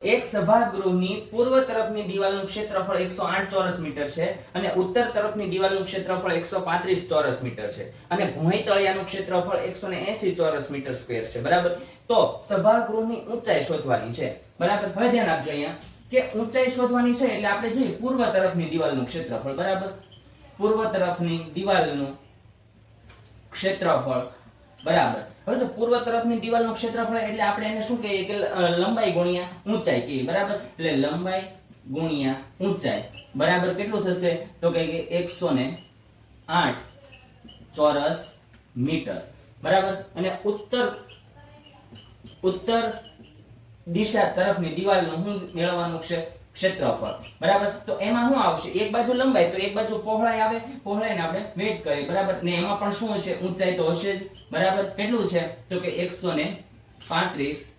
એક સભાગૃહની પૂર્વ તરફની દિવાલનું ક્ષેત્રફળ એકસો આઠ ચોરસ મીટર છે અને ઉત્તર તરફની દિવાલનું ક્ષેત્રફળ એકસો પાંત્રીસ ચોરસ મીટર છે. અને ભોંય તળિયાનું ક્ષેત્રફળ એકસો એસી ચોરસ મીટર સ્ક્વેર છે. બરાબર? તો સભાગૃહની ઊંચાઈ શોધવાની છે. બરાબર? હવે ધ્યાન આપજો અહીંયા. કે ઊંચાઈ શોધવાની છે એટલે આપણે જોઈએ પૂર્વ તરફની દિવાલનું ક્ષેત્રફળ. બરાબર? પૂર્વ તરફની દિવાલનું ક્ષેત્રફળ બરાબર. હવે જો પૂર્વ તરફની દિવાલનું ક્ષેત્રફળ એટલે આપણે એને શું કહીએ કે લંબાઈ ગુણ્યા ઊંચાઈ કહીએ, બરાબર? એટલે લંબાઈ ગુણ્યા ઊંચાઈ. બરાબર કેટલું થશે? તો કે એકસો ને આઠ ચોરસ મીટર. બરાબર? અને ઉત્તર ઉત્તર દિશા તરફની દિવાલનું શું મેળવવાનું છે? ક્ષેત્રફળ. બરાબર? તો એમાં શું આવશે? એક બાજુ લંબાઈ, તો એક બાજુ પહોળાઈ આવે. પહોળાઈને આપણે વેટ કરીએ બરાબર? ને એમાં પણ શું હશે? ઊંચાઈ તો હશે જ. બરાબર? કેટલું છે? તો કે એકસો ને પાંત્રીસ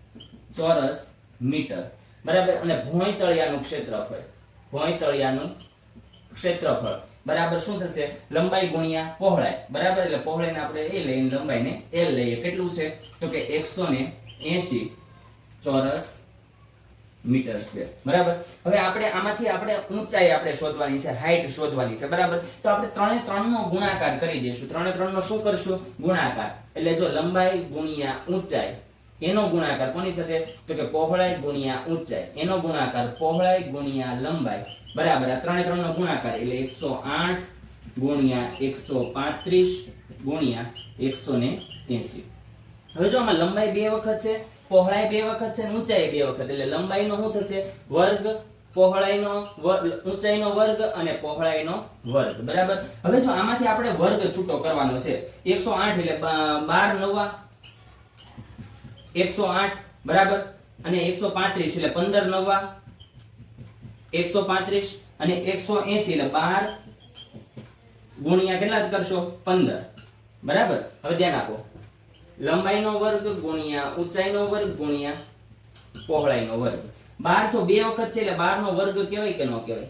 ચોરસ મીટર. બરાબર? અને ભોંય તળિયાનું ક્ષેત્રફળ. ભોંય તળિયાનું ક્ષેત્રફળ. બરાબર? શું થશે? લંબાઈ ગુણ્યા પહોળાઈ. બરાબર? એટલે પહોળાઈને આપણે એ લઈને લંબાઈને એલ લઈએ. કેટલું છે? તો કે એકસો ને એસી ચોરસ મીટર સ્ક્વેર બરાબર? હવે આપણે આમાંથી આપણે ઊંચાઈ આપણે શોધવાની છે, હાઈટ શોધવાની છે, બરાબર? તો આપણે ત્રણે ત્રણનો ગુણાકાર કરી દઈશું. ત્રણે ત્રણનો શું કરશું? ગુણાકાર. એટલે જો લંબાઈ ગુણ્યા ઊંચાઈ, એનો ગુણાકાર કોની સાથે? તો કે પહોળાઈ ગુણ્યા ઊંચાઈ, એનો ગુણાકાર પહોળાઈ ગુણ્યા લંબાઈ. બરાબર? આ ત્રણે ત્રણનો ગુણાકાર એટલે એકસો આઠ ગુણ્યા એકસો પાંત્રીસ ગુણ્યા એકસો ને એસી. હવે જો આમાં લંબાઈ બે વખત છે પહોળાઈ બે વખત છે ઊંચાઈ બે વખત. એટલે લંબાઈનો શું થશે? વર્ગ, પહોળાઈનો ઊંચાઈનો વર્ગ અને પહોળાઈનો વર્ગ. બરાબર? હવે જો આમાંથી આપણે વર્ગ છૂટો કરવાનો છે. એકસો આઠ એટલે બા- બાર નવા. એકસો આઠ, બરાબર? અને એકસો પાંત્રીસ એટલે પંદર નવા. એકસો પાંત્રીસ અને એકસો એસી એટલે બાર ગુણ્યા કેટલા કરશો? પંદર. બરાબર? હવે ધ્યાન આપો. લંબાઈનો વર્ગ ગુણ્યા, ઊંચાઈનો વર્ગ ગુણ્યા, પહોળાઈનો વર્ગ. બાર જો બે વખત છે એટલે બાર નો વર્ગ કહેવાય કે ન કહેવાય?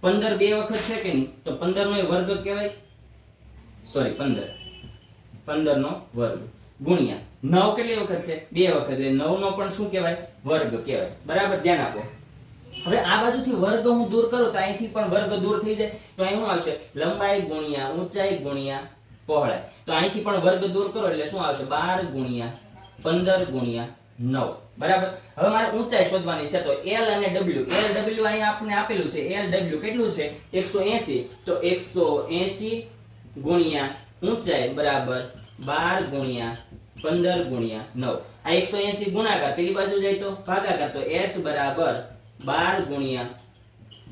પંદર બે વખત છે કે નહીં? તો પંદર નો વર્ગ કહેવાય? સોરી પંદર. પંદર નો વર્ગ ગુણ્યા. નવ કેટલી વખત છે? બે વખત. એટલે નવ નો પણ શું કહેવાય? વર્ગ કહેવાય. બરાબર? ધ્યાન આપો. હવે આ બાજુથી વર્ગ હું દૂર કરું તો અહીંથી પણ વર્ગ દૂર થઈ જાય. તો અહીં શું આવશે? લંબાઈ ગુણ્યા, ઊંચાઈ ગુણ્યા પહોળાઈ તો અહીંથી પણ વર્ગ દૂર કરો એટલે શું આવશે? બાર ગુણ્યા પંદર ગુણ્યા નવ. બરાબર? હવે મારે ઊંચાઈ શોધવાની છે, તો એલ અને ડબલ્યુ એલ ડબલ્યુ અહીંયા આપણે આપેલું છે. એલ ડબલ્યુ કેટલું છે? એકસો એસી તો એકસો એસી ગુણ્યા ઊંચાઈ બરાબર બાર ગુણ્યા પંદર ગુણ્યા નવ. આ એકસો એસી ગુણાકાર. પેલી બાજુ જાય તો ભાગાકાર. તો એચ બરાબર બાર ગુણ્યા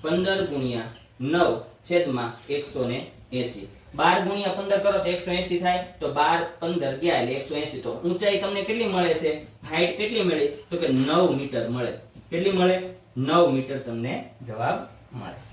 પંદર ગુણ્યા નવ છેદમાં એકસો ને એસી. બાર ગુણ્યા પંદર કરો તો એકસો એસી થાય. તો બાર પંદર ગયા એટલે એકસો એસી. તો ઊંચાઈ તમને કેટલી મળે છે? હાઈટ કેટલી મળી? તો કે નવ મીટર મળે. કેટલી મળે? નવ મીટર તમને જવાબ મળે.